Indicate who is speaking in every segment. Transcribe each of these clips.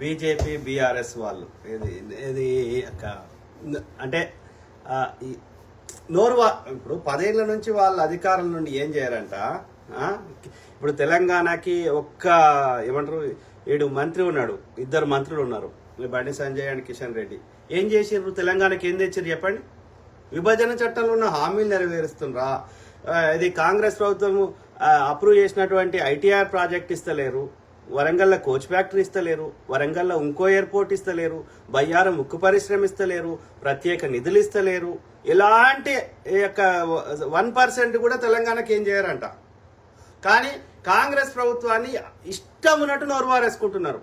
Speaker 1: BJP BRS వాళ్ళు. ఇది ఇది అంటే నోరు ఇప్పుడు పదేళ్ళ నుంచి వాళ్ళ అధికారుల నుండి ఏం చేయరంట? ఇప్పుడు తెలంగాణకి ఒక్క ఏమంటారు ఏడు మంత్రి ఉన్నాడు. ఇద్దరు మంత్రులు ఉన్నారు. బండి సంజయ్ అండ్ కిషన్ రెడ్డి. ఏం చేసిండ్రు తెలంగాణకి ఏం తెచ్చారు చెప్పండి? విభజన చట్టంలో ఉన్న హామీలు నెరవేరుస్తుండ్రా. ఇది కాంగ్రెస్ ప్రభుత్వం అప్రూవ్ చేసినటువంటి ఐటీఆర్ ప్రాజెక్ట్ ఇస్తలేరు. వరంగల్లో కోచ్ ఫ్యాక్టరీ ఇస్తలేరు వరంగల్లో ఇంకో ఎయిర్పోర్ట్ ఇస్తలేరు బయ్యారం ఉక్కు పరిశ్రమ ఇస్తలేరు ప్రత్యేక నిధులు ఇస్తలేరు. ఎలాంటి ఈ యొక్క వన్ పర్సెంట్ కూడా తెలంగాణకి ఏం చేయరంట. కానీ కాంగ్రెస్ ప్రభుత్వాన్ని ఇష్టం ఉన్నట్టు నోరువారేసుకుంటున్నారు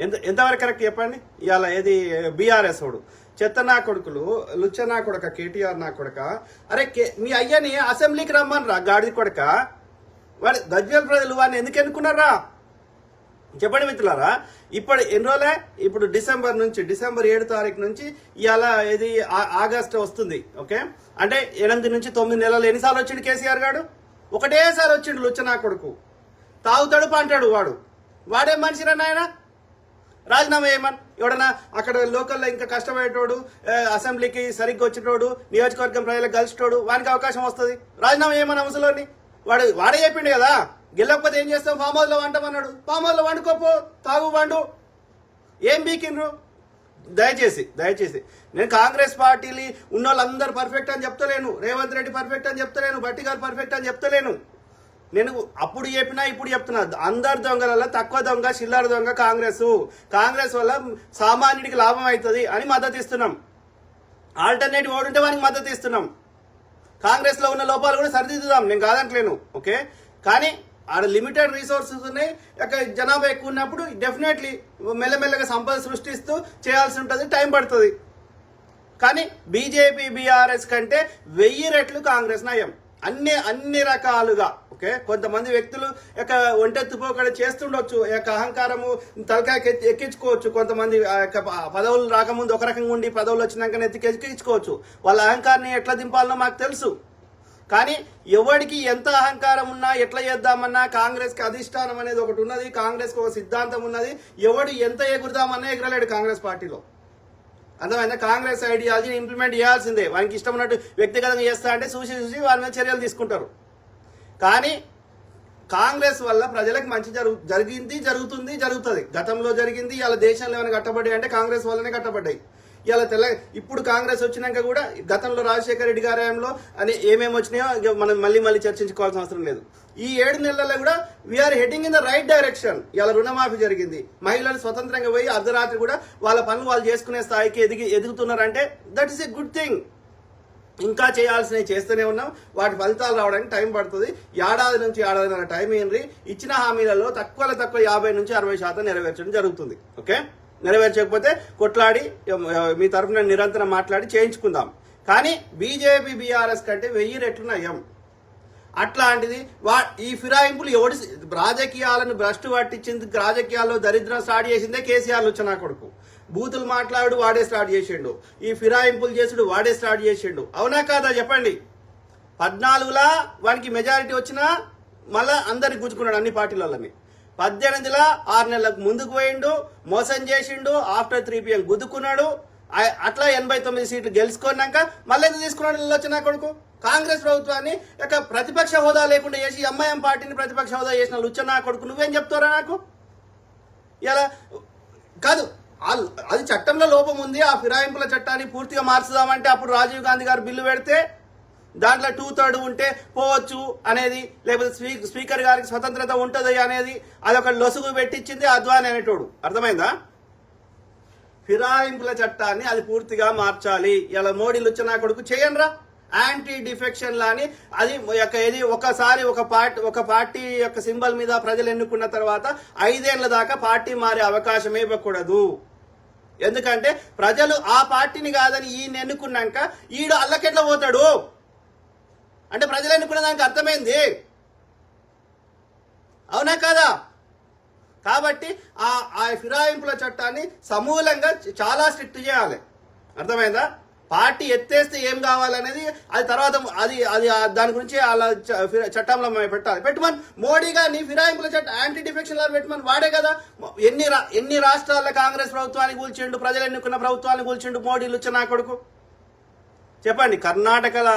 Speaker 1: ఎంత ఎంతవరకు కరెక్ట్ చెప్పండి? ఇవాళ ఏది బీఆర్ఎస్ వాడు. చెత్త నా కొడుకులు లుచ్చ నా కొడక కేటీఆర్ నా కొడక అరే కే- మీ అయ్యని అసెంబ్లీకి రమ్మని రా గాడి కొడక? వాడు గజ్వేల్ ప్రజలు వాడిని ఎందుకు ఎన్నుకున్నారా? చెప్పండి మిత్రులారా ఇప్పుడు ఎన్ని రోజులే? ఇప్పుడు డిసెంబర్ నుంచి డిసెంబర్ ఏడు తారీఖు నుంచి ఇవాళ ఇది ఆ- ఆగస్ట్ వస్తుంది ఓకే? అంటే ఎనిమిది నుంచి తొమ్మిది నెలలు ఎన్నిసార్లు వచ్చిండు కేసీఆర్ గారు ఒకటేసారి వచ్చిండు లుచ్చనా కొడుకు. తాగుతాడు పంటాడు వాడు. వాడేం మనిషిరా నాయన? రాజీనామా చేయమని ఎవడన్నా అక్కడ లోకల్లో ఇంకా కష్టపడేటోడు అసెంబ్లీకి సరిగ్గా వచ్చేటోడు నియోజకవర్గం ప్రజలకు కలిసేటోడు వానికి అవకాశం వస్తుంది. రాజీనామా చేయమని అవసరంలోని వాడు వాడే చెప్పిండు కదా? గెలకపోతే ఏం చేస్తాం ఫామ్ హౌస్లో వండమన్నాడు. ఫామ్ హౌస్లో వండుకోపో తాగు వండు. ఏం బీకిండ్రు? దయచేసి దయచేసి. నేను కాంగ్రెస్ పార్టీలు ఉన్న వాళ్ళందరూ పర్ఫెక్ట్ అని చెప్తలేను. రేవంత్ రెడ్డి పర్ఫెక్ట్ అని చెప్తలేను. బట్టి గారు పర్ఫెక్ట్ అని చెప్తలేను. నేను అప్పుడు చెప్పినా ఇప్పుడు చెప్తున్నా. అందరు దొంగలలో తక్కువ దొంగ చిల్లర దొంగ కాంగ్రెస్. కాంగ్రెస్ వల్ల సామాన్యుడికి లాభం అవుతుంది అని మద్దతు ఇస్తున్నాం. ఆల్టర్నేటివ్ ఓడుంటే వానికి మద్దతు ఇస్తున్నాం. కాంగ్రెస్లో ఉన్న లోపాలు కూడా సరిదిద్దుదాం. నేను కాదంటలేను. ఓకే? కానీ ఆడ లిమిటెడ్ రిసోర్సెస్ ఉన్నాయి. ఇక జనాభా ఎక్కువ ఉన్నప్పుడు డెఫినెట్లీ మెల్లమెల్లగా సంపద సృష్టిస్తూ చేయాల్సి ఉంటుంది టైం పడుతుంది. కానీ బీజేపీ బీఆర్ఎస్ కంటే వెయ్యి రెట్లు కాంగ్రెస్ నయం. అన్ని అన్ని రకాలుగా ఓకే? కొంతమంది వ్యక్తులు యొక్క ఒంటెత్తుపోకడ చేస్తుండొచ్చు. యొక్క అహంకారము తలకాయ ఎక్కించుకోవచ్చు. కొంతమంది యొక్క పదవులు రాకముందు ఒక రకంగా ఉండి పదవులు వచ్చినాక ఎత్తికి ఎక్కించుకోవచ్చు. వాళ్ళ అహంకారాన్ని ఎట్లా దింపాలనో మాకు తెలుసు. కానీ ఎవరికి ఎంత అహంకారం ఉన్నా ఎట్లా చేద్దామన్నా కాంగ్రెస్కి అధిష్టానం అనేది ఒకటి ఉన్నది కాంగ్రెస్కి ఒక సిద్ధాంతం ఉన్నది. ఎవడు ఎంత ఎగురుదామన్నా ఎగరలేడు కాంగ్రెస్ పార్టీలో. అందువల్ల కాంగ్రెస్ ఐడియాలజీని ఇంప్లిమెంట్ చేయాల్సిందే. వానికి ఇష్టం ఉన్నట్టు వ్యక్తిగతంగా చేస్తా అంటే చూసి చూసి వారి మీద చర్యలు తీసుకుంటారు. కానీ కాంగ్రెస్ వల్ల ప్రజలకు మంచి జరుగు జరిగింది జరుగుతుంది జరుగుతుంది. గతంలో జరిగింది ఇలా దేశంలో ఏమైనా కట్టబడ్డాయి అంటే కాంగ్రెస్ వల్లనే కట్టబడ్డాయి. ఇలా తెల్ల ఇప్పుడు కాంగ్రెస్ వచ్చినాక కూడా గతంలో రాజశేఖర రెడ్డి గారి అని ఏమేమి వచ్చినాయో ఇక మనం మళ్ళీ మళ్ళీ చర్చించుకోవాల్సిన అవసరం లేదు. ఈ ఏడు నెలల్లో కూడా we're heading in the right direction ఇలా రుణమాఫీ జరిగింది. మహిళలు స్వతంత్రంగా పోయి అర్ధరాత్రి కూడా వాళ్ళ పనులు వాళ్ళు చేసుకునే స్థాయికి ఎదిగి ఎదుగుతున్నారంటే that is a good thing ఇంకా చేయాల్సినవి చేస్తూనే ఉన్నాం. వాటి ఫలితాలు రావడానికి టైం పడుతుంది. ఏడాది నుంచి ఏడాదిన్నర టైం ఏంటి ఇచ్చిన హామీలలో తక్కువలో తక్కువ యాభై నుంచి అరవై శాతం నెరవేర్చడం జరుగుతుంది. ఓకే నెరవేర్చకపోతే కొట్లాడి మీ తరఫున నిరంతరం మాట్లాడి చేయించుకుందాం. కానీ బీజేపీ బీఆర్ఎస్ కంటే వెయ్యి రెట్లు నయం. అట్లాంటిది వా ఈ ఫిరాయింపులు ఎవడి రాజకీయాలను భ్రష్టు పట్టించింది రాజకీయాల్లో దరిద్రం స్టార్ట్ చేసిందే కేసీఆర్ వచ్చిన కొడుకు. బూతులు మాట్లాడు వాడే స్టార్ట్ చేసిండు. ఈ ఫిరాయింపులు చేసుడు వాడే స్టార్ట్ చేసిండు. అవునా కాదా చెప్పండి? పద్నాలుగులా వానికి మెజారిటీ వచ్చినా మళ్ళా అందరికి గుంజుకున్నాడు అన్ని పార్టీలలోని. పద్దెనిమిదిల ఆరు నెలలకు ముందుకు పోయిండు మోసం చేసిండు ఆఫ్టర్ త్రీ పిఎం గుద్దుకున్నాడు. అట్లా ఎనభై తొమ్మిది సీట్లు గెలుచుకున్నాక మళ్ళీ ఎందుకు తీసుకున్నాడు వచ్చిన కొడుకు? కాంగ్రెస్ ప్రభుత్వాన్ని యొక్క ప్రతిపక్ష హోదా లేకుండా చేసి ఎంఐఎం పార్టీని ప్రతిపక్ష హోదా చేసిన లుచ్చనా కొడుకు. నువ్వేం చెప్తారా నాకు? ఇలా కాదు అది చట్టంలో లోపం ఉంది ఆ ఫిరాయింపుల చట్టాన్ని పూర్తిగా మార్చుదామంటే అప్పుడు రాజీవ్ గాంధీ గారు బిల్లు పెడితే దాంట్లో టూ థర్డ్ ఉంటే పోవచ్చు అనేది లేకపోతే స్పీ స్పీకర్ గారికి స్వతంత్రత ఉంటుంది అనేది అదొక లొసుగు పెట్టించింది అద్వాని అనేటోడు. అర్థమైందా? ఫిరాయింపుల చట్టాన్ని అది పూర్తిగా మార్చాలి. ఇలా మోడీ లుచ్చనా కొడుకు చేయండిరా. యాంటీ డిఫెక్షన్ లాని అది యొక్క ఇది ఒకసారి ఒక పార్టీ ఒక పార్టీ యొక్క సింబల్ మీద ప్రజలు ఎన్నుకున్న తర్వాత ఐదేళ్ళ దాకా పార్టీ మారే అవకాశమే ఇవ్వకూడదు. ఎందుకంటే ప్రజలు ఆ పార్టీని కాదని ఈయన ఎన్నుకున్నాక ఈడు అల్లకెట్ల పోతాడు? అంటే ప్రజలు ఎన్నుకున్న దానికి అర్థమైంది. అవునా కదా? కాబట్టి ఆ ఆ ఫిరాయింపుల చట్టాన్ని సమూలంగా చాలా స్ట్రిక్ట్ చేయాలి. అర్థమైందా? పార్టీ ఎత్తేస్తే ఏం కావాలనేది అది తర్వాత అది అది దాని గురించి అలా చట్టంలో మేము పెట్టాలి. పెట్టమని మోడీ గారిని ఫిరాయింపుల చట్టం యాంటీ డిఫెక్షన్ లా పెట్టమని వాడే కదా. ఎన్ని రా- ఎన్ని రాష్ట్రాల్లో కాంగ్రెస్ ప్రభుత్వాన్ని కూల్చిండు ప్రజలు ఎన్నుకున్న ప్రభుత్వాన్ని కూల్చిండు మోడీ లుచ్చ నా కొడుకు? చెప్పండి కర్ణాటకల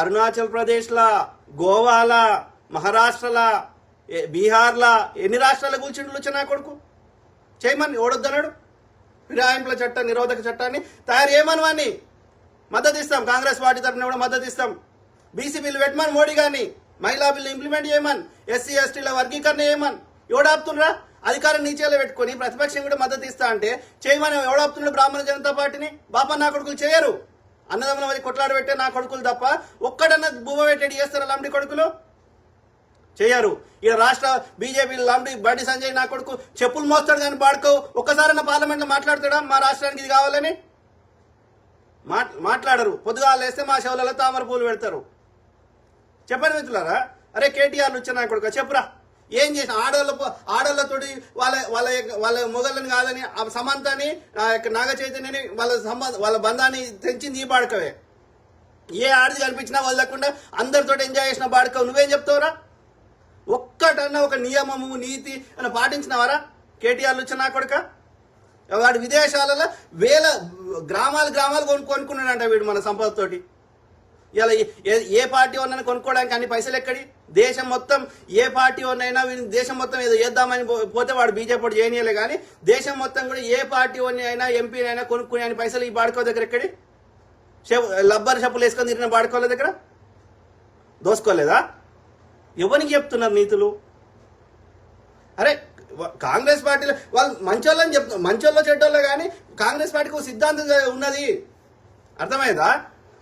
Speaker 1: అరుణాచల్ ప్రదేశ్లా గోవాలా మహారాష్ట్రలా బీహార్ల బీహార్లా ఎన్ని రాష్ట్రాల కూల్చిండు చిన్న కొడుకు? చేయమని ఓడొద్దన్నాడు ఫిరాయింపుల చట్ట నిరోధక చట్టాన్ని తయారు చేయమని వాడిని మద్దతు ఇస్తాం కాంగ్రెస్ పార్టీ తరఫున కూడా మద్దతు ఇస్తాం బీసీ బిల్లు పెట్టమని మోడీ గారిని. మహిళా బిల్లు ఇంప్లిమెంట్ చేయమని ఎస్సీ ఎస్టీల వర్గీకరణ చేయమని. ఎవడాపుతుండ్రా? అధికారం నీచేలో పెట్టుకొని ప్రతిపక్షం కూడా మద్దతు ఇస్తా అంటే చేయమని ఎవడాపుతుండ్రు బ్రాహ్మణ జనతా పార్టీని? బాపా నా కొడుకులు చేయరు. అన్నదమ్ముల మరి కొట్లాడ పెట్టే నా కొడుకులు తప్ప ఒక్కడన్నా భూమ పెట్టేది చేస్తారు లాంటి కొడుకులు? చేయరు. ఇక రాష్ట్ర బీజేపీ లాంటి బండి సంజయ్ నా కొడుకు చెప్పులు మోస్తాడు కానీ పాడుకో. ఒక్కసారైనా పార్లమెంట్లో మాట్లాడతాడా? మా రాష్ట్రానికి ఇది కావాలని? మాట్- మాట్లాడరు. పొద్దుగా లేస్తే మా శవులలో తామర పూలు పెడతారు. చెప్పండి మిత్రులారా. అరే కేటీఆర్ వచ్చి నా కొడుకు. చెప్పురా. ఏం చేసిన ఆడవాళ్ళ ఆడవాళ్ళతోటి వాళ్ళ వాళ్ళ యొక్క- వాళ్ళ మొగళ్ళని కాదని ఆ సమంతని ఆ యొక్క నాగ చైతన్యని వాళ్ళ సంబంధ వాళ్ళ బంధాన్ని తెంచింది ఈ బాడకవే. ఏ ఆడది కనిపించినా వదలకుండా అందరితో ఎంజాయ్ చేసిన బాడకవు. నువ్వేం చెప్తావురా? ఒక్కటన్నా ఒక నియమము నీతి అని పాటించినవారా? కేటీఆర్ వచ్చి కొడుక? వాడు విదేశాలలో వేల గ్రామాలు గ్రామాలు కొను కొనుక్కున్నాడంట వీడు మన సంపదతోటి. ఇలా ఏ- ఏ పార్టీ ఉన్నని కొనుక్కోవడానికి అన్ని పైసలు ఎక్కడి? దేశం మొత్తం ఏ పార్టీ ఉన్నైనా దేశం మొత్తం ఏదో చేద్దామని పో- పోతే వాడు బీజేపీ వాడు చేయనీయలే కానీ దేశం మొత్తం కూడా ఏ పార్టీ ఉన్న అయినా ఎంపీ అయినా కొనుక్కునే అని పైసలు ఈ బాడుకో దగ్గర ఎక్కడి? లబ్బర్ షప్పులు వేసుకొని తిరిగిన బాడుకోలే దగ్గర? దోసుకోలేదా? ఎవరికి చెప్తున్నారు నీతులు? అరే కాంగ్రెస్ పార్టీలో వాళ్ళు మంచోళ్ళని చెప్తారు మంచోళ్ళో చెడ్డోళ్ళో కానీ కాంగ్రెస్ పార్టీకి ఒక సిద్ధాంతం ఉన్నది. అర్థమైందా?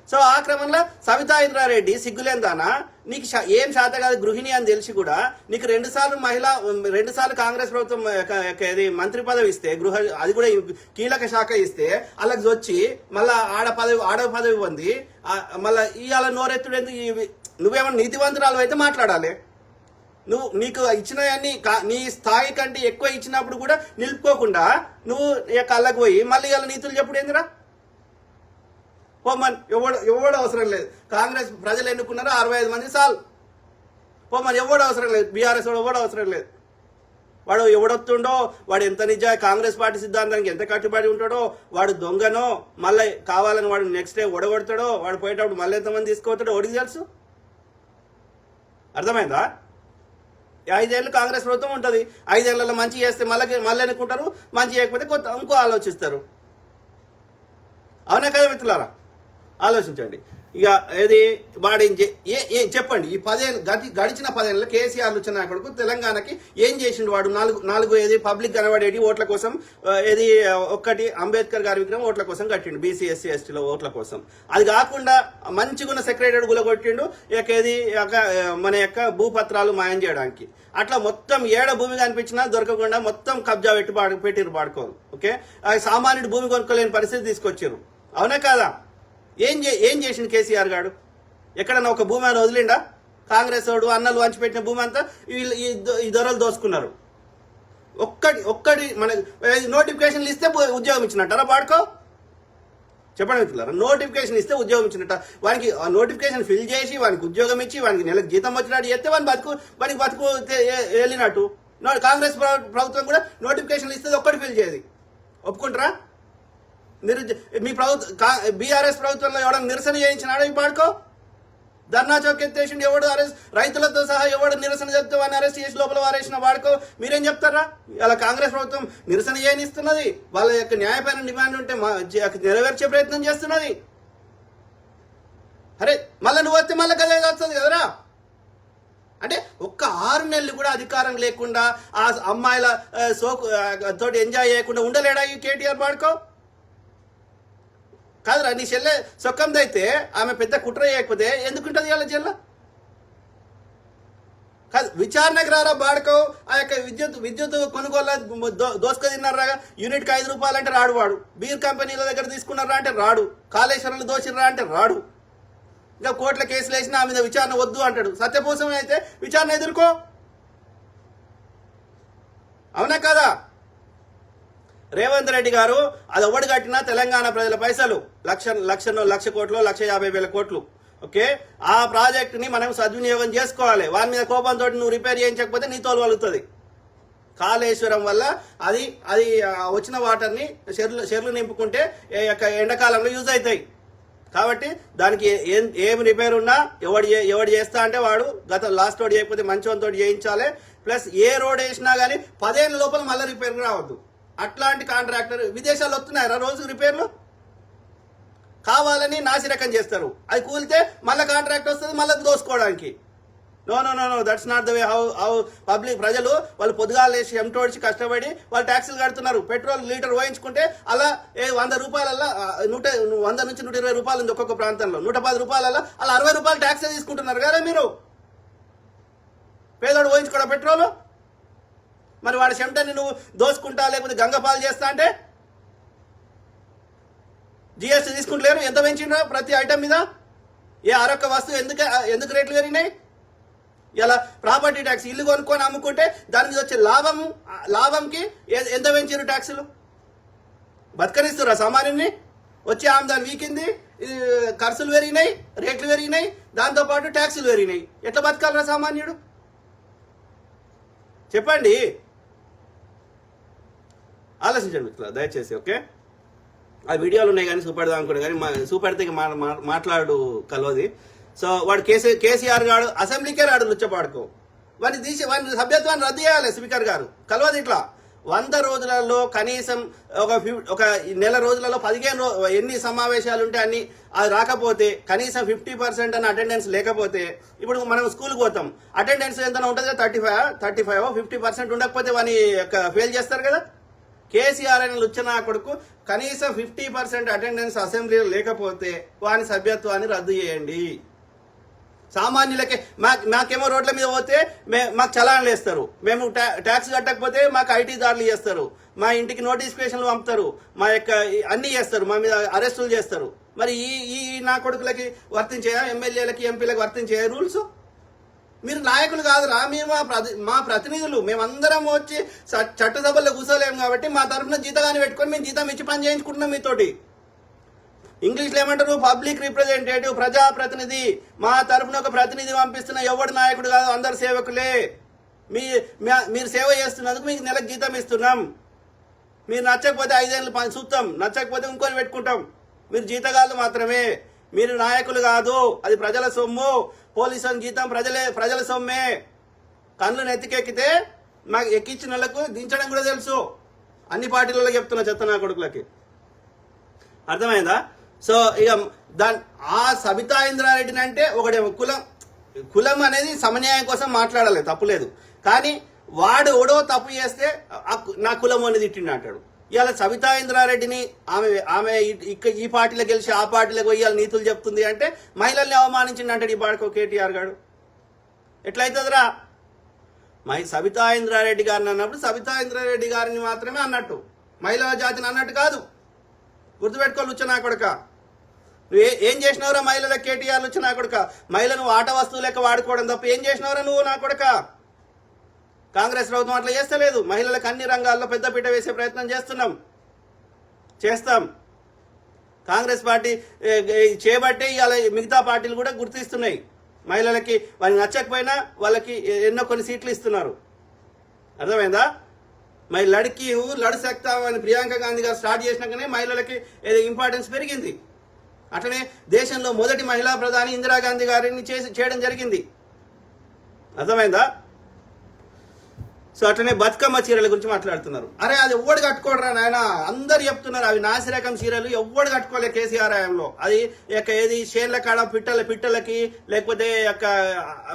Speaker 1: సో ఆ క్రమంలో సవితా ఇంద్రారెడ్డి సిగ్గులేందానా నీకు ఏం శాత కాదు గృహిణి అని తెలిసి కూడా నీకు రెండు సార్లు మహిళా రెండు సార్లు కాంగ్రెస్ ప్రభుత్వం ఇది మంత్రి పదవి ఇస్తే గృహ అది కూడా కీలక శాఖ ఇస్తే వాళ్ళకి వచ్చి మళ్ళా ఆడ పదవి ఆడ పదవి పొంది మళ్ళీ మళ్ళా ఇవాళ నోరెత్తుడు ఎందుకు ఇవి- నువ్వేమన్నా నీతివంతురాలు అయితే మాట్లాడాలి. నువ్వు నీకు ఇచ్చినవన్నీ కా- నీ స్థాయి కంటే ఎక్కువ ఇచ్చినప్పుడు కూడా నిలుపుకోకుండా నువ్వు ఇక కళ్ళకు పోయి మళ్ళీ ఇలా నీతులు చెప్పుడు ఏందిరా? పోమన్ ఎవడు ఎవడు అవసరం లేదు. కాంగ్రెస్ ప్రజలు ఎన్నుకున్నారు అరవై ఐదు మంది సాల్. పోమన్ ఎవడు అవసరం లేదు. బీఆర్ఎస్ వాడు ఎవడు అవసరం లేదు. వాడు ఎవడొత్తుండో వాడు ఎంత నిజ కాంగ్రెస్ పార్టీ సిద్ధాంతానికి ఎంత కట్టుబడి ఉంటాడో వాడు దొంగనో మళ్ళీ కావాలని వాడు నెక్స్ట్ డే ఒడగొడతాడో వాడు పోయేటప్పుడు మళ్ళీ ఎంతమంది తీసుకుపోతాడో ఒడికి తెలుసు? అర్థమైందా? ఐదేళ్ళు కాంగ్రెస్ ప్రభుత్వం ఉంటుంది. ఐదేళ్ళలో మంచి చేస్తే మళ్ళీ మళ్ళీ అనుకుంటారు మంచి చేయకపోతే కొత్త ఇంకో ఆలోచిస్తారు. అవునా కదా మిత్రులారా? ఆలోచించండి. ఇక ఏది వాడు ఏం చే- ఏ చెప్పండి. ఈ పదేళ్ళు గడి గడిచిన పదేళ్ళలో కేసీఆర్ వచ్చిన కొడుకు తెలంగాణకి ఏం చేసిండు వాడు? నాలుగు నాలుగు ఏది పబ్లిక్ కనబడేటి ఓట్ల కోసం ఏది ఒక్కటి అంబేద్కర్ గారి విగ్రహం ఓట్ల కోసం కట్టిండు బీసీ ఎస్సీ ఎస్టీలో ఓట్ల కోసం. అది కాకుండా మంచిగున్న సెక్రటరీ గులగొట్టిండు ఇక ఏది ఒక, మన యొక్క భూపత్రాలు మాయం చేయడానికి. అట్లా మొత్తం ఏడ భూమి కనిపించినా దొరకకుండా మొత్తం కబ్జా పెట్టి పాడు పెట్టిరు పాడుకోరు ఓకే? సామాన్యుడు భూమి కొనుక్కోలేని పరిస్థితి తీసుకొచ్చారు అవునా కదా? ఏం చే ఏం చేసిండు కేసీఆర్ గారు ఎక్కడన్నా ఒక భూమి అని వదిలిండా? కాంగ్రెస్ వాడు అన్నలు వంచిపెట్టిన భూమి అంతా వీళ్ళు ఈ ఈ దొరలు దోసుకున్నారు. ఒక్కటి ఒక్కటి మన నోటిఫికేషన్లు ఇస్తే ఉద్యోగం ఇచ్చినట్టారా పాడుకో? చెప్పండి మిత్రులారా నోటిఫికేషన్ ఇస్తే ఉద్యోగం ఇచ్చినట్ట. వానికి ఆ నోటిఫికేషన్ ఫిల్ చేసి వానికి ఉద్యోగం ఇచ్చి వానికి నెలకు జీతం వచ్చినట్టు చేస్తే వాని బతుకు వానికి బతుకు వెళ్ళినట్టు. కాంగ్రెస్ ప్రభుత్వం కూడా నోటిఫికేషన్లు ఇస్తే ఒక్కటి ఫిల్ చేయదు ఒప్పుకుంటారా? నిరుద్య మీ ప్రభుత్వ బీఆర్ఎస్ ప్రభుత్వంలో ఎవడన్నా నిరసన చేయించినాడు ఈ పాడుకో? ధర్నా చౌక్ ఎత్తేసిండు ఎవడు అరెస్ట్ రైతులతో సహా ఎవడు నిరసన చెప్తే వాడిని అరెస్ట్ చేసి లోపల వారేసిన వాడుకో? మీరేం చెప్తారా? ఇలా కాంగ్రెస్ ప్రభుత్వం నిరసన చేయనిస్తున్నది వాళ్ళ యొక్క న్యాయపైన డిమాండ్ ఉంటే మా- నెరవేర్చే ప్రయత్నం చేస్తున్నది. అరే మళ్ళీ నువ్వు వస్తే మళ్ళీ గదే వస్తుంది కదరా? అంటే ఒక్క ఆరు నెలలు కూడా అధికారం లేకుండా ఆ అమ్మాయిల సోకు తోటి ఎంజాయ్ చేయకుండా ఉండలేడా ఈ కేటీఆర్ పాడుకో? కాదురా నీ చెల్లె సొక్కందైతే ఆమె పెద్ద కుట్ర చేయకపోతే ఎందుకుంటుంది ఇవాళ చెల్ల కాదు విచారణకు రారా బాడుకో ఆ యొక్క విద్యుత్ విద్యుత్ కొనుగోలు దోసుక తిన్నారా యూనిట్కి ఐదు రూపాయలు అంటే రాడు వాడు. బీర్ కంపెనీల దగ్గర తీసుకున్నారా అంటే రాడు. కాళేశ్వరంలో దోచిర్రా అంటే రాడు. ఇంకా కోర్టుల కేసులు వేసినా ఆ మీద విచారణ వద్దు అంటాడు. సత్యపోసం అయితే విచారణ ఎదుర్కో. అవునా కదా? రేవంత్ రెడ్డి గారు అది ఒకటి కట్టినా తెలంగాణ ప్రజల పైసలు. లక్ష లక్ష లక్ష కోట్లు లక్ష యాభై వేల కోట్లు. ఓకే? ఆ ప్రాజెక్టుని మనం సద్వినియోగం చేసుకోవాలి. వారి మీద కోపంతో నువ్వు రిపేర్ చేయించకపోతే నీ తోలు వలుగుతుంది కాళేశ్వరం వల్ల అది అది వచ్చిన వాటర్ని చెర్లు చెర్లు నింపుకుంటే ఏ యొక్క ఎండాకాలంలో యూజ్ అవుతాయి కాబట్టి దానికి ఏం ఏం రిపేర్ ఉన్నా ఎవడు ఎవడు చేస్తా అంటే వాడు గత లాస్ట్ రోడ్ చేయకపోతే మంచి తోటి చేయించాలి. ప్లస్ ఏ రోడ్ వేసినా కానీ పదేళ్ళ లోపల మళ్ళీ రిపేర్ రావద్దు. అట్లాంటి కాంట్రాక్టర్ విదేశాలు వస్తున్నాయరా రోజు రిపేర్లు? కావాలని నాసిరకం చేస్తారు. అది కూలితే మళ్ళీ కాంట్రాక్ట్ వస్తుంది మళ్ళీ దోసుకోవడానికి. No no no no that's not the way how how public ప్రజలు వాళ్ళు పొద్దుగాలు వేసి ఎంటోడ్చి కష్టపడి వాళ్ళు ట్యాక్సీలు కడుతున్నారు. పెట్రోల్ లీటర్ పోయించుకుంటే అలా ఏ వంద రూపాయలల్లా నూట వంద నుంచి నూట ఇరవై రూపాయలు ఉంది ఒక్కొక్క ప్రాంతంలో. నూట పది రూపాయలల్లా అలా అరవై రూపాయలు ట్యాక్సీ తీసుకుంటున్నారు కదా మీరు. పేదోడు పోయించుకోవడం పెట్రోల్? మరి వాడి చెమటని నువ్వు దోసుకుంటా లేకపోతే గంగపాలు చేస్తా అంటే? జిఎస్టీ తీసుకుంటలేరు? ఎంత పెంచిండ్రా? ప్రతి ఐటమ్ మీద? ఏ అరొక్క వస్తువు ఎందుకు ఎందుకు రేట్లు పెరిగినాయి? ఇలా ప్రాపర్టీ ట్యాక్స్ ఇల్లు కొనుక్కొని అమ్ముకుంటే దాని మీద వచ్చే లాభం లాభంకి ఏ- ఎంత పెంచారు ట్యాక్సులు బతకనిస్తురా సామాన్యుని వచ్చే ఆమెదాని వీకింది ఖర్చులు పెరిగినాయి రేట్లు పెరిగినాయి దాంతోపాటు ట్యాక్సులు పెరిగినాయి. ఎట్లా బతకాలరా సామాన్యుడు? చెప్పండి. ఆలోచించండి మిత్రులు దయచేసి ఓకే? ఆ వీడియోలు ఉన్నాయి కానీ చూపెడదాం అనుకున్నా కానీ మా చూపెడితే మా- మాట్లాడు కలవది. సో వాడు కేసీ కేసీఆర్ గాడు అసెంబ్లీకే రాడు లుచ్చపాడుకో. వాడిని తీసి వాడిని సభ్యత్వాన్ని రద్దు చేయాలి స్పీకర్ గారు. కలవదు ఇట్లా. వంద రోజులలో కనీసం ఒక ఒక నెల రోజులలో పదిహేను రో- ఎన్ని సమావేశాలు ఉంటే అన్ని అది రాకపోతే కనీసం ఫిఫ్టీ పర్సెంట్ అని అటెండెన్స్ లేకపోతే ఇప్పుడు మనం స్కూల్కి పోతాం. అటెండెన్స్ ఎంత ఉంటుంది thirty five thirty five fifty percent ఉండకపోతే వాని ఫెయిల్ చేస్తారు కదా? కేసీఆర్ అనే లుచ్చనా కొడుకు కనీసం ఫిఫ్టీ పర్సెంట్ అటెండెన్స్ అసెంబ్లీలో లేకపోతే వాని సభ్యత్వాన్ని రద్దు చేయండి. సామాన్యులకే మా మాకేమో రోడ్ల మీద పోతే మే మాకు చలాన్లు వేస్తారు. మేము ట్యాక్స్ కట్టకపోతే మాకు ఐటీ దాడులు చేస్తారు. మా ఇంటికి నోటిఫికేషన్లు పంపుతారు. మా యొక్క అన్నీ అన్ని చేస్తారు. మా మీద అరెస్టులు చేస్తారు. మరి ఈ ఈ నా కొడుకులకి వర్తించే ఎమ్మెల్యేలకి ఎంపీలకు వర్తించే రూల్స్? మీరు నాయకులు కాదురా మేము మా ప్రతి మా ప్రతినిధులు. మేమందరం వచ్చి చ- చట్టసభల్లో కూర్చోలేము కాబట్టి మా తరఫున జీతగాని పెట్టుకొని మేము జీతం ఇచ్చి పని చేయించుకుంటున్నాం మీతోటి. ఇంగ్లీష్లో ఏమంటారు? పబ్లిక్ రిప్రజెంటేటివ్ ప్రజాప్రతినిధి. మా తరఫున ఒక ప్రతినిధి పంపిస్తున్న ఎవడు నాయకుడు కాదు? అందరు సేవకులే. మీ మీరు సేవ చేస్తున్నందుకు మీకు నెలకు జీతం ఇస్తున్నాం. మీరు నచ్చకపోతే ఐదేళ్ళు పని చూస్తాం నచ్చకపోతే ఇంకొని పెట్టుకుంటాం. మీరు జీతగాళ్ళు మాత్రమే. మీరు నాయకులు కాదు అది ప్రజల సొమ్ము. పోలీసు జీతం ప్రజలే ప్రజల సొమ్మే. కళ్ళు నెత్తికెక్కితే మాకు ఎక్కించిన వాళ్ళకు దించడం కూడా తెలుసు. అన్ని పార్టీలలో చెప్తున్నా చెత్త నా కొడుకులకి. అర్థమైందా? సో ఇక దాని ఆ సబితా ఇంద్రారెడ్డిని అంటే ఒకడేమో కులం కులం అనేది సమన్యాయం కోసం మాట్లాడాలి తప్పులేదు. కానీ వాడు ఎవడో తప్పు చేస్తే నా కులం అనేది తిట్టిండు అంటాడు. ఇవాళ సవితా ఇంద్రారెడ్డిని ఆమె ఆమె ఇక్కడ ఈ పార్టీలో గెలిచి ఆ పార్టీలో పోయి ఇవాళ నీతులు చెప్తుంది అంటే మహిళల్ని అవమానించింది అంటాడు ఈ పాడుకో కేటీఆర్ గారు. ఎట్లయితుందిరా? మై సవితా ఇంద్రారెడ్డి గారిని అన్నప్పుడు సవితా ఇంద్రారెడ్డి గారిని మాత్రమే అన్నట్టు. మహిళా జాతిని అన్నట్టు కాదు. గుర్తుపెట్టుకోవాలి వచ్చి కొడక. నువ్వు ఏ- ఏం చేసినవరా మహిళల కేటీఆర్ వచ్చినా కొడక? మహిళను ఆట వస్తువు లెక్క వాడుకోవడం తప్ప ఏం చేసినవరా నువ్వు నా కొడక? కాంగ్రెస్ ప్రభుత్వం అట్లా చేస్తలేదు. మహిళలకు అన్ని రంగాల్లో పెద్దపీట వేసే ప్రయత్నం చేస్తున్నాం. చేస్తాం. కాంగ్రెస్ పార్టీ చేపట్టే ఇవాళ మిగతా పార్టీలు కూడా గుర్తిస్తున్నాయి. మహిళలకి వాళ్ళకి నచ్చకపోయినా వాళ్ళకి ఎన్నో కొన్ని సీట్లు ఇస్తున్నారు. అర్థమైందా? మరి లడికి హూ లడు సక్తా అని ప్రియాంక గాంధీ గారు స్టార్ట్ చేసినాకనే మహిళలకి ఏదో ఇంపార్టెన్స్ పెరిగింది. అట్లనే దేశంలో మొదటి మహిళా ప్రధాని ఇందిరాగాంధీ గారిని చేసి చేయడం జరిగింది. అర్థమైందా? సో అట్లనే బతుకమ్మ చీరల గురించి మాట్లాడుతున్నారు. అరే అది ఎవడు కట్టుకోడరా నాయన? అందరు చెప్తున్నారు అవి నాసిరకం చీరలు ఎవడు కట్టుకోలే కేసీఆర్ ఆయంలో. అది యొక్క ఏది షేర్ల కాడ పిట్టల పిట్టలకి లేకపోతే యొక్క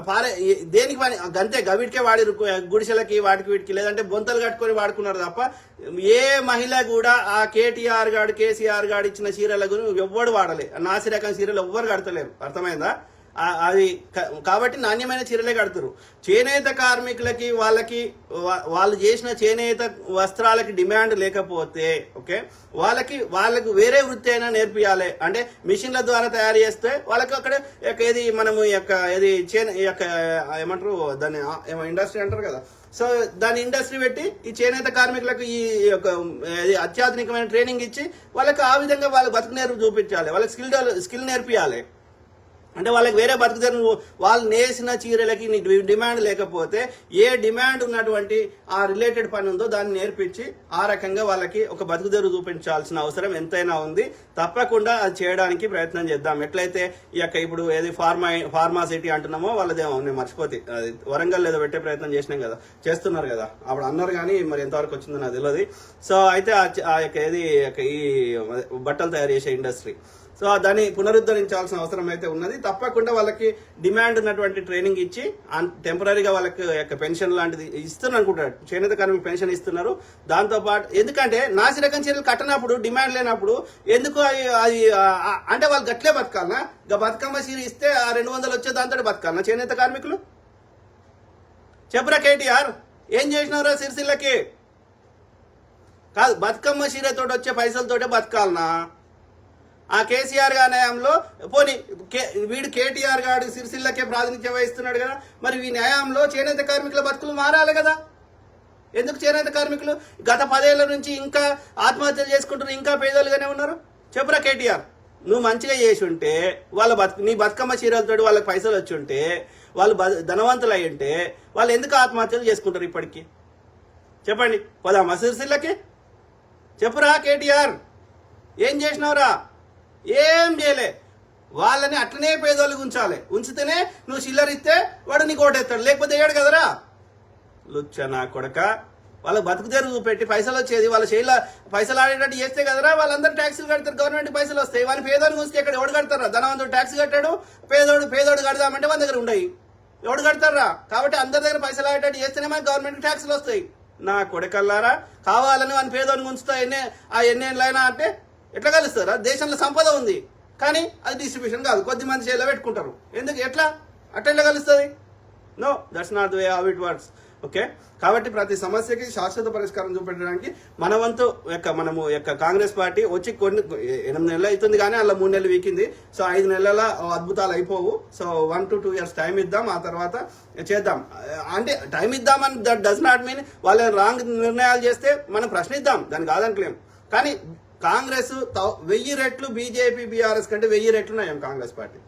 Speaker 1: పారే దేనికి పని? గంతే గవిటికే వాడిరు గుడిసెలకి వాటికి వీటికి లేదంటే బొంతలు కట్టుకొని వాడుకున్నారు తప్ప ఏ మహిళ కూడా ఆ కేటీఆర్ గాడు కేసీఆర్ గాడు ఇచ్చిన చీరల గురించి ఎవ్వడు వాడలే. నాసిరకం చీరలు ఎవ్వరు కడతలేరు. అర్థమైందా? అది కాబట్టి నాణ్యమైన చీరలే కడతారు. చేనేత కార్మికులకి వాళ్ళకి వాళ్ళు చేసిన చేనేత వస్త్రాలకి డిమాండ్ లేకపోతే ఓకే వాళ్ళకి వాళ్ళకు వేరే వృత్తి అయినా నేర్పియాలి. అంటే మిషన్ల ద్వారా తయారు చేస్తే వాళ్ళకి అక్కడ యొక్క ఏది మనము యొక్క ఏది చేనే యొక్క ఏమంటారు దాన్ని ఏమో ఇండస్ట్రీ అంటారు కదా. సో దాని ఇండస్ట్రీ పెట్టి ఈ చేనేత కార్మికులకు ఈ యొక్క ఇది అత్యాధునికమైన ట్రైనింగ్ ఇచ్చి వాళ్ళకి ఆ విధంగా వాళ్ళు బతుకు నేర్పు చూపించాలి. వాళ్ళకి స్కిల్ స్కిల్ నేర్పియాలి. అంటే వాళ్ళకి వేరే బతుకుతారు. నువ్వు వాళ్ళు నేసిన చీరలకి నీ డిమాండ్ లేకపోతే ఏ డిమాండ్ ఉన్నటువంటి ఆ రిలేటెడ్ పని ఉందో దాన్ని నేర్పించి ఆ రకంగా వాళ్ళకి ఒక బతుకుదెరు చూపించాల్సిన అవసరం ఎంతైనా ఉంది. తప్పకుండా అది చేయడానికి ప్రయత్నం చేద్దాం. ఎట్లయితే ఈ యొక్క ఇప్పుడు ఏది ఫార్మా ఫార్మాసిటీ అంటున్నామో వాళ్ళదేమో నేను మర్చిపోతే అది వరంగల్ ఏదో పెట్టే ప్రయత్నం చేసినాం కదా చేస్తున్నారు కదా. అప్పుడు అన్నారు కానీ మరి ఎంతవరకు వచ్చిందో నాకు తెలియదు సో అయితే ఆ యొక్క ఏది ఈ బట్టలు తయారు చేసే ఇండస్ట్రీ సో దాన్ని పునరుద్ధరించాల్సిన అవసరం అయితే ఉన్నది. తప్పకుండా వాళ్ళకి డిమాండ్ ఉన్నటువంటి ట్రైనింగ్ ఇచ్చి టెంపరీగా వాళ్ళకి యొక్క పెన్షన్ లాంటిది ఇస్తున్నారు అనుకుంటారు చేనేత కార్మిక పెన్షన్ ఇస్తున్నారు. దాంతో పాటు ఎందుకంటే నాసిరకం చర్యలు కట్టనప్పుడు డిమాండ్ లేనప్పుడు ఎందుకు అవి అది అంటే వాళ్ళు గట్లే బతకాలనా? ఇక బతుకమ్మ సీరి ఇస్తే ఆ రెండు వందలు వచ్చే దాంతో బతకాలనా చేనేత కార్మికులు? చెప్పురా కేటీఆర్ ఏం చేసినారా సిరిసిల్లకి? కాదు బతుకమ్మ చీరతో వచ్చే పైసలతోటే బతకాలనా? ఆ కేసీఆర్ గారి న్యాయంలో పోనీ కే వీడు కేటీఆర్ గారు సిరిసిల్లకే ప్రాతినిధ్యం వహిస్తున్నాడు కదా మరి ఈ న్యాయంలో చేనేత కార్మికుల బతుకులు మారాలి కదా. ఎందుకు చేనేత కార్మికులు? గత పదేళ్ళ నుంచి ఇంకా ఆత్మహత్యలు చేసుకుంటున్నారు ఇంకా పేదలుగానే ఉన్నారు. చెప్పురా కేటీఆర్ నువ్వు మంచిగా చేసి ఉంటే వాళ్ళ బతు నీ బతుకమ్మ చీరలతో వాళ్ళకి పైసలు వచ్చి ఉంటే వాళ్ళు బ- ధనవంతులు అయి ఉంటే వాళ్ళు ఎందుకు ఆత్మహత్యలు చేసుకుంటారు ఇప్పటికీ? చెప్పండి పోదామా సిరిసిల్లకి? చెప్పురా కేటీఆర్ ఏం చేసినావురా? ఏం చేయలే. వాళ్ళని అట్లనే పేదోళ్ళకి ఉంచాలి. ఉంచితేనే నువ్వు చిల్లర ఇస్తే వాడు నీకు ఓటేస్తాడు. లేకపోతే వేయడు కదరా? లుచ్చ నా కొడక. వాళ్ళ బతుకు తెరుగు పెట్టి పైసలు వచ్చేది. వాళ్ళ చేయిల పైసలు ఆడేటట్టు చేస్తే కదరా? వాళ్ళందరూ ట్యాక్సీలు కడతారు. గవర్నమెంట్ పైసలు వస్తాయి. వాళ్ళని పేదోని చూస్తే ఇక్కడ ఎవడు కడతారా? ధనవంతుడు ట్యాక్సీ కట్టాడు. పేదోడు పేదోడు కడదామంటే వాళ్ళ దగ్గర ఉండయి. ఎవడు కడతారా? కాబట్టి అందరి దగ్గర పైసలు ఆడేటట్టు చేస్తేనే మనకి గవర్నమెంట్ ట్యాక్సులు వస్తాయి. నా కొడకల్లారా? కావాలని వాని పేదోని ఉంచుతా. ఎన్నే ఆ ఎన్నేళ్ళైనా అంటే ఎట్లా కలుస్తారా? దేశంలో సంపద ఉంది. కానీ అది డిస్ట్రిబ్యూషన్ కాదు. కొద్ది మంది చేతిలో పెట్టుకుంటారు. ఎందుకు? ఎట్లా? అట్లా ఎట్లా కలుస్తుంది? No that's not the way how it works okay కాబట్టి ప్రతి సమస్యకి శాశ్వత పరిష్కారం చూపెట్టడానికి మన వంతు యొక్క మనము యొక్క కాంగ్రెస్ పార్టీ వచ్చి కొన్ని ఎనిమిది నెలలు అవుతుంది కానీ అలా మూడు నెలలు వీకింది. సో ఐదు నెలల అద్భుతాలు అయిపోవు. So one two two years time ఇద్దాం. ఆ తర్వాత చేద్దాం. అంటే టైం ఇద్దామని దట్ డస్ నాట్ మీన్ వాళ్ళు రాంగ్ నిర్ణయాలు చేస్తే మనం ప్రశ్నిద్దాం. దాని కాదంటలేం కానీ కాంగ్రెస్ వెయ్యి రెట్లు బీజేపీ బీఆర్ఎస్ కంటే వెయ్యి రెట్లు నయం కాంగ్రెస్ పార్టీ.